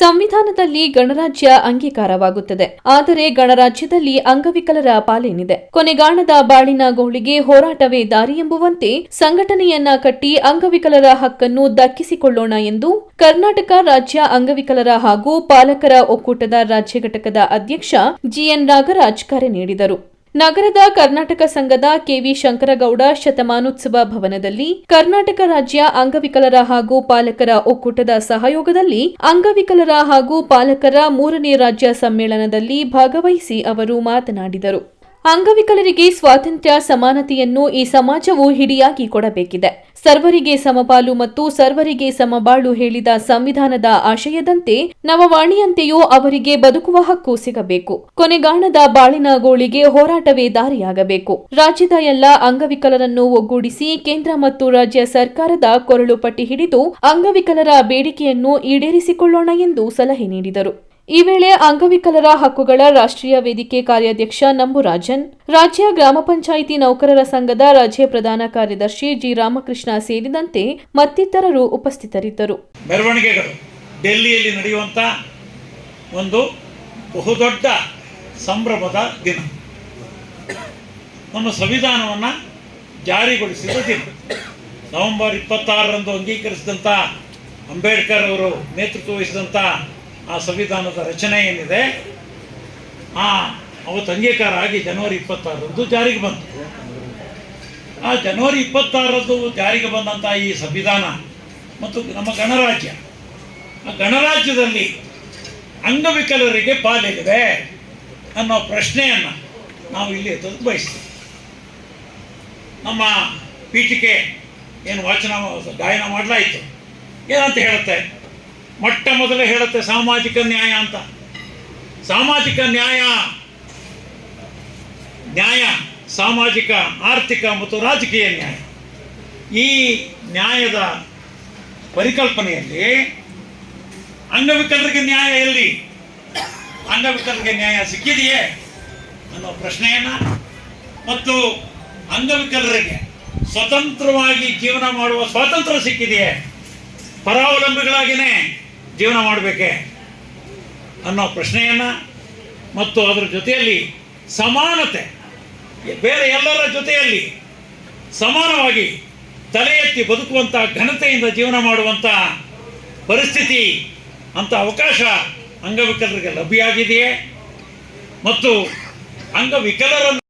ಸಂವಿಧಾನದಲ್ಲಿ ಗಣರಾಜ್ಯ ಅಂಗೀಕಾರವಾಗುತ್ತದೆ. ಆದರೆ ಗಣರಾಜ್ಯದಲ್ಲಿ ಅಂಗವಿಕಲರ ಪಾಲೇನಿದೆ. ಕೊನೆಗಾಣದ ಬಾಳಿನ ಗೋಳಿಗೆ ಹೋರಾಟವೇ ದಾರಿ ಎಂಬುವಂತೆ ಸಂಘಟನೆಯನ್ನ ಕಟ್ಟಿ ಅಂಗವಿಕಲರ ಹಕ್ಕನ್ನು ದಕ್ಕಿಸಿಕೊಳ್ಳೋಣ ಎಂದು ಕರ್ನಾಟಕ ರಾಜ್ಯ ಅಂಗವಿಕಲರ ಹಾಗೂ ಪಾಲಕರ ಒಕ್ಕೂಟದ ರಾಜ್ಯ ಘಟಕದ ಅಧ್ಯಕ್ಷ ಜಿಎನ್ ನಾಗರಾಜ್ ಕರೆ ನೀಡಿದರು. ನಗರದ ಕರ್ನಾಟಕ ಸಂಘದ ಕೆವಿ ಶಂಕರಗೌಡ ಶತಮಾನೋತ್ಸವ ಭವನದಲ್ಲಿ ಕರ್ನಾಟಕ ರಾಜ್ಯ ಅಂಗವಿಕಲರ ಹಾಗೂ ಪಾಲಕರ ಒಕ್ಕೂಟದ ಸಹಯೋಗದಲ್ಲಿ ಅಂಗವಿಕಲರ ಹಾಗೂ ಪಾಲಕರ ಮೂರನೇ ರಾಜ್ಯ ಸಮ್ಮೇಳನದಲ್ಲಿ ಭಾಗವಹಿಸಿ ಅವರು ಮಾತನಾಡಿದರು. ಅಂಗವಿಕಲರಿಗೆ ಸ್ವಾತಂತ್ರ್ಯ, ಸಮಾನತೆಯನ್ನು ಈ ಸಮಾಜವು ಹಿಡಿಯಾಗಿ ಕೊಡಬೇಕಿದೆ. ಸರ್ವರಿಗೆ ಸಮಪಾಲು ಮತ್ತು ಸರ್ವರಿಗೆ ಸಮಬಾಳು ಹೇಳಿದ ಸಂವಿಧಾನದ ಆಶಯದಂತೆ ನವವಾಣಿಯಂತೆಯೂ ಅವರಿಗೆ ಬದುಕುವ ಹಕ್ಕು ಸಿಗಬೇಕು. ಕೊನೆಗಾಣದ ಬಾಳಿನ ಗೋಳಿಗೆ ಹೋರಾಟವೇ ದಾರಿಯಾಗಬೇಕು. ರಾಜ್ಯದ ಎಲ್ಲ ಅಂಗವಿಕಲರನ್ನು ಒಗ್ಗೂಡಿಸಿ ಕೇಂದ್ರ ಮತ್ತು ರಾಜ್ಯ ಸರ್ಕಾರದ ಕೊರಳು ಪಟ್ಟಿ ಹಿಡಿದು ಅಂಗವಿಕಲರ ಬೇಡಿಕೆಯನ್ನು ಈಡೇರಿಸಿಕೊಳ್ಳೋಣ ಎಂದು ಸಲಹೆ ನೀಡಿದರು. ಈ ವೇಳೆ ಅಂಗವಿಕಲರ ಹಕ್ಕುಗಳ ರಾಷ್ಟ್ರೀಯ ವೇದಿಕೆ ಕಾರ್ಯಾಧ್ಯಕ್ಷ ನಂಬುರಾಜನ್, ರಾಜ್ಯ ಗ್ರಾಮ ಪಂಚಾಯಿತಿ ನೌಕರರ ಸಂಘದ ರಾಜ್ಯ ಪ್ರಧಾನ ಕಾರ್ಯದರ್ಶಿ ಜಿ ರಾಮಕೃಷ್ಣ ಸೇರಿದಂತೆ ಮತ್ತಿತರರು ಉಪಸ್ಥಿತರಿದ್ದರು. ಮೆರವಣಿಗೆಗಳು ಡೆಲ್ಲಿಯಲ್ಲಿ ನಡೆಯುವಂಥ ಒಂದು ಬಹುದೊಡ್ಡ ಸಂಭ್ರಮದ ದಿನ. ನಮ್ಮ ಸಂವಿಧಾನವನ್ನು ಜಾರಿಗೊಳಿಸಿದ ದಿನ. ನವೆಂಬರ್ ಇಪ್ಪತ್ತಾರರಂದು ಅಂಗೀಕರಿಸಿದಂಥ ಅಂಬೇಡ್ಕರ್ ಅವರು ನೇತೃತ್ವ ವಹಿಸಿದಂಥ ಆ ಸಂವಿಧಾನದ ರಚನೆ ಏನಿದೆ? ಆ, ಅವತ್ತು ಅಂಗೀಕಾರ ಆಗಿ ಜನವರಿ ಇಪ್ಪತ್ತಾರರಂದು ಜಾರಿಗೆ ಬಂತು. ಆ ಜನವರಿ ಇಪ್ಪತ್ತಾರರಂದು ಜಾರಿಗೆ ಬಂದಂಥ ಈ ಸಂವಿಧಾನ ಮತ್ತು ನಮ್ಮ ಗಣರಾಜ್ಯ, ಆ ಗಣರಾಜ್ಯದಲ್ಲಿ ಅಂಗವಿಕಲರಿಗೆ ಪಾಲಿದೆ ಅನ್ನೋ ಪ್ರಶ್ನೆಯನ್ನು ನಾವು ಇಲ್ಲಿ ಎತ್ತೋದು ಬಯಸ್ತೀವಿ. ನಮ್ಮ ಪೀಠಿಕೆ ಏನು ವಾಚನ ಗಾಯನ ಮಾಡಲಾಯಿತು. ಏನಂತ ಹೇಳುತ್ತೆ? ಮೊಟ್ಟ ಮೊದಲೇ ಹೇಳುತ್ತೆ ಸಾಮಾಜಿಕ ನ್ಯಾಯ ಅಂತ. ಸಾಮಾಜಿಕ ನ್ಯಾಯ. ನ್ಯಾಯ, ಸಾಮಾಜಿಕ, ಆರ್ಥಿಕ ಮತ್ತು ರಾಜಕೀಯ ನ್ಯಾಯ. ಈ ನ್ಯಾಯದ ಪರಿಕಲ್ಪನೆಯಲ್ಲಿ ಅಂಗವಿಕಲರಿಗೆ ನ್ಯಾಯ ಎಲ್ಲಿ? ಅಂಗವಿಕಲರಿಗೆ ನ್ಯಾಯ ಸಿಕ್ಕಿದೆಯೇ? ಅನ್ನೋ ಪ್ರಶ್ನೆಯನ್ನು ಮತ್ತು ಅಂಗವಿಕಲರಿಗೆ ಸ್ವತಂತ್ರವಾಗಿ ಜೀವನ ಮಾಡುವ ಸ್ವಾತಂತ್ರ್ಯ ಸಿಕ್ಕಿದೆಯೇ? ಪರಾವಲಂಬಿಗಳಾಗಿಯೇ ಜೀವನ ಮಾಡಬೇಕೆ ಅನ್ನೋ ಪ್ರಶ್ನೆಯನ್ನು ಮತ್ತು ಅದರ ಜೊತೆಯಲ್ಲಿ ಸಮಾನತೆ, ಬೇರೆ ಎಲ್ಲರ ಜೊತೆಯಲ್ಲಿ ಸಮಾನವಾಗಿ ತಲೆ ಎತ್ತಿ ಬದುಕುವಂಥ ಘನತೆಯಿಂದ ಜೀವನ ಮಾಡುವಂಥ ಪರಿಸ್ಥಿತಿ ಅಂತ ಅವಕಾಶ ಅಂಗವಿಕಲರಿಗೆ ಲಭ್ಯ ಆಗಿದೆಯೇ ಮತ್ತು ಅಂಗವಿಕಲರನ್ನು